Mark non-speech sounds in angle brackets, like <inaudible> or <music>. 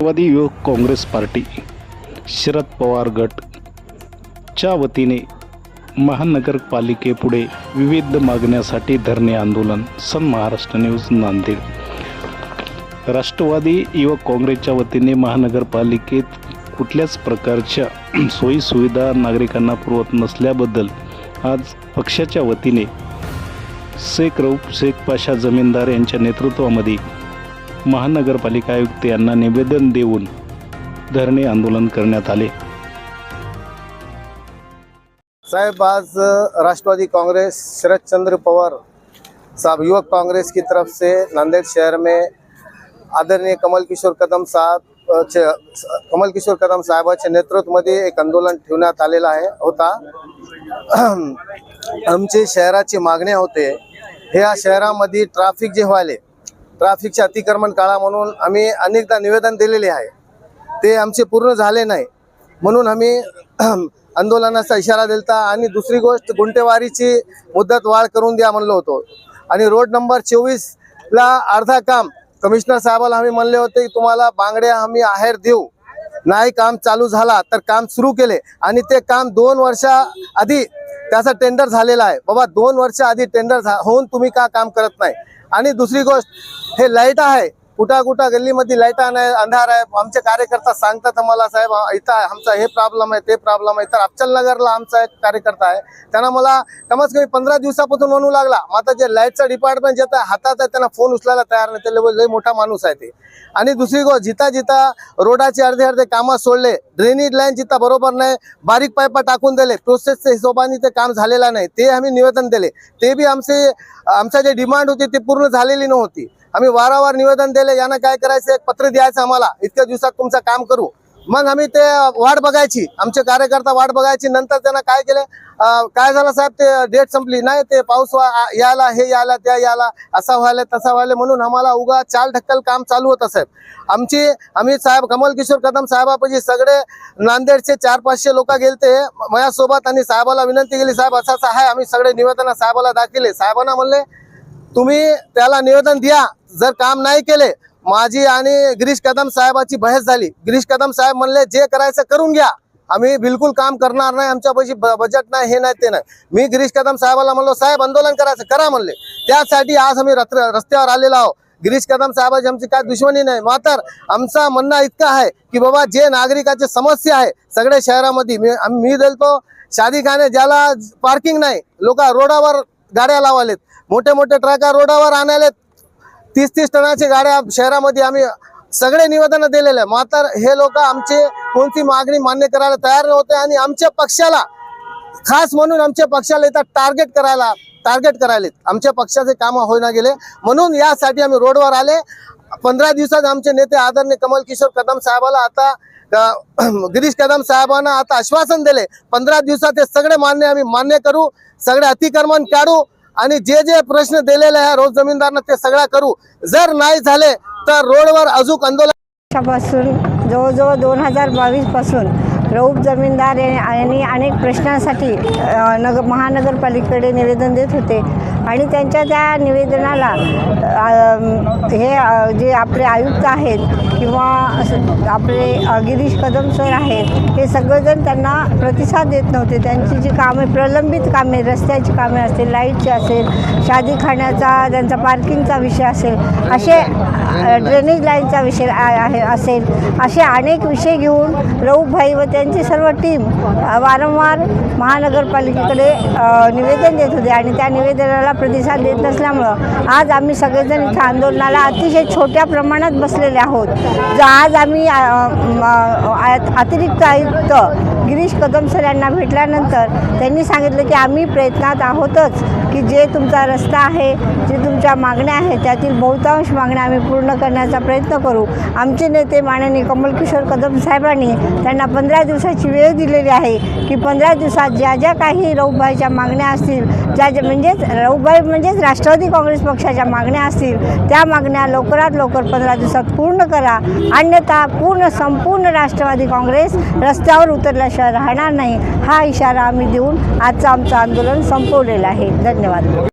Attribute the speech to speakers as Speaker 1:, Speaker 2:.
Speaker 1: Rashtrawadi Yuvak Congress party Sharad Pawar गटच्या वतीने महानगरपालिकेपुढे विविध मागण्यासाठी धरणे आंदोलन सन महाराष्ट्र न्यूज नांदेड. राष्ट्रवादी युवक काँग्रेसच्या वतीने महानगरपालिकेत कुठल्याच प्रकारच्या <clears throat> सोयीसुविधा नागरिकांना पुरवत नसल्याबद्दल आज पक्षाच्या वतीने शेख रऊफ शेख पाशा जमीनदार यांच्या नेतृत्वामध्ये महानगरपालिका आयुक्त यांना निवेदन देऊन धरणे आंदोलन करण्यात आले.
Speaker 2: साहेब आज राष्ट्रवादी कांग्रेस शरदचंद्र पवार साहब युवक कांग्रेस की तरफ से नांदेड़ शहर में आदरणीय कमल किशोर कदम साहब कमल किशोर कदम साहेबाच्या नेतृत्वामध्ये एक आंदोलन ठेवण्यात आलेलं आहे होता. <clears throat> आमचे शहराची मागण्या होते. ह्या शहरामध्ये ट्राफिक जे व्हायले ट्रॅफिकचे अतिक्रमण काळा म्हणून आम्ही अनेकदा निवेदन दिलेले आहे. ते आमचे पूर्ण झाले नाही. म्हणून आम्ही <clears throat> आंदोलनाचा इशारा दिलता आणि दुसरी गोष्ट गुंटेवारीची मुदत वाढ करून द्या म्हणलो होतो. आणि रोड नंबर चोवीसला अर्धा काम कमिशनर साहेबाला आम्ही म्हणले होते की तुम्हाला बांगड्या आम्ही आहेर देऊ. नाही काम चालू झाला तर काम सुरू केले. आणि ते काम दोन वर्षा आधी त्याचा टेंडर झालेला आहे. बाबा दोन वर्ष आधी टेंडर होऊन तुम्ही का काम करत नाही? आणि दुसरी गोष्ट हे लाइट आहे कुठं कुठं गल्लीमध्ये लाइट नाही अंधार आहे. आमचे कार्यकर्ता सांगतात मला साहेब इथं आमचा हे प्रॉब्लेम आहे ते प्रॉब्लेम आहे. तर अफचलनगरला आमचा एक कार्यकर्ता आहे. त्यांना मला कमीत कमी पंधरा दिवसापासून म्हणू लागला आता जे लाईटचा डिपार्टमेंट जे आहे हातात आहे त्यांना फोन उचलायला तयार नाही. त्याला लय मोठा माणूस आहे ते. आणि दुसरी गोष्ट जिता जिता रोडाचे अर्धे अर्धे कामं सोडले. ड्रेनेज लाईन जिथं बरोबर नाही बारीक पायपा टाकून दिले. प्रोसेसच्या हिशोबाने ते काम झालेलं नाही. ते आम्ही निवेदन दिले. ते बी आमचे आमच्या जे डिमांड होती ती पूर्ण झालेली नव्हती. आम्ही वारंवार निवेदन दिले यांना काय करायचं? एक पत्र द्यायचं आम्हाला. इतक्या दिवसात तुमचं काम करू. मग आम्ही ते वाट बघायची. आमचे कार्यकर्ता वाट बघायची. नंतर त्यांना काय केलं? काय झालं साहेब? ते डेट संपली. नाही ते पाऊस यायला हे यायला त्या यायला असा व्हायला तसा व्हायला म्हणून आम्हाला उगा चाल ढक्कल काम चालू होतं साहेब. आमची आम्ही साहेब कमल किशोर कदम साहेबापाशी सगळे नांदेडचे चार पाचशे लोक गेलते. माझ्यासोबत आणि साहेबाला विनंती केली साहेब असं असं आहे. आम्ही सगळे निवेदन साहेबाला दाखिले साहेबांना म्हणले तुम्ही त्याला निवेदन द्या. जर काम नाही केले माझी आणि गिरीश कदम साहेबाची बहस झाली. गिरीश कदम साहेब म्हणले जे करायचं करून घ्या. आम्ही बिलकुल काम करणार नाही आमच्यापाशी ब- बजेट नाही हे नाही ते नाही. मी गिरीश कदम साहेबाला म्हणलो साहेब आंदोलन करायचं. करा म्हणले. त्यासाठी आज आम्ही रत्र- रस्त्यावर आलेलो आहोत. गिरीश कदम साहेबाची आमची काय दुश्मनी नाही. मात्र आमचा म्हणणं इतकं आहे की बाबा जे नागरिकाची समस्या आहे सगळ्या शहरामध्ये मी आम- मी दिलतो शादीखाने ज्याला पार्किंग नाही लोक रोडावर गाड्या लावालेत. मोठे मोठे ट्रका रोडावर आणायलेत तीस तीस टनाच्या गाड्या शहरामध्ये आम्ही सगळे निवेदन दिलेले. मात्र हे लोक आमचे कोणती मागणी मान्य करायला तयार नव्हते आणि आमच्या पक्षाला खास म्हणून आमच्या पक्षाला इथं टार्गेट करायला टार्गेट करायलेत. आमच्या पक्षाचे कामं होईना गेले. म्हणून यासाठी आम्ही रोडवर आले. पंधरा दिवसात आमचे नेते आदरणीय कमल किशोर कदम साहेबाला आता <clears throat> गिरीश कदम साहेबांना आता आश्वासन दिले. पंधरा दिवसात हे सगळे मान्य आम्ही मान्य करू. सगळे अतिक्रमण काढू. आणि जे जे प्रश्न दिलेले आहे रोज जमीनदारांना ते सगळं करू. जर नाही झाले तर रोडवर अजून आंदोलन
Speaker 3: जवळजवळ दोन हजार बावीसपासून रऊफ जमीनदार यांनी अनेक प्रश्नांसाठी नग महानगरपालिकेकडे निवेदन देत होते. आणि त्यांच्या त्या निवेदनाला हे जे आपले आयुक्त आहेत किंवा असं आपले गिरीश कदम सर आहेत हे सगळेजण त्यांना प्रतिसाद देत नव्हते. त्यांची जी कामे प्रलंबित कामे रस्त्याची कामे असतील लाईटची असेल शादीखान्याचा त्यांचा पार्किंगचा विषय असेल असे ड्रेनेज लाईनचा विषय आहे असेल. असे अनेक विषय घेऊन रऊफभाई व त्यांची सर्व टीम वारंवार महानगरपालिकेकडे निवेदन देत होते आणि त्या निवेदनाला प्रतिसाद देत नसल्यामुळं आज आम्ही सगळेजण इथं आंदोलनाला अतिशय छोट्या प्रमाणात बसलेले आहोत. जो आज आम्ही अतिरिक्त आयुक्त गिरीश कदम सर यांना भेटल्यानंतर त्यांनी सांगितलं की आम्ही प्रयत्नात आहोतच की जे तुमचा रस्ता आहे जे तुमच्या मागण्या आहेत त्यातील बहुतांश मागण्या आम्ही पूर्ण करण्याचा प्रयत्न करू. आमचे नेते माननीय कमलकिशोर कदम साहेबांनी त्यांना पंधरा दिवसाची वेळ दिलेली आहे की पंधरा दिवसात ज्या ज्या काही रऊबाईच्या मागण्या असतील ज्या ज्या म्हणजेच रऊबाई म्हणजेच राष्ट्रवादी काँग्रेस पक्षाच्या मागण्या असतील त्या मागण्या लवकरात लवकर पंधरा दिवसात पूर्ण करा. अन्यथा पूर्ण संपूर्ण राष्ट्रवादी काँग्रेस रस्त्यावर उतरल्याशिवाय राहणार नाही. हा इशारा आम्ही देऊन आजचं आमचं आंदोलन संपवलेलं आहे. धन्यवाद.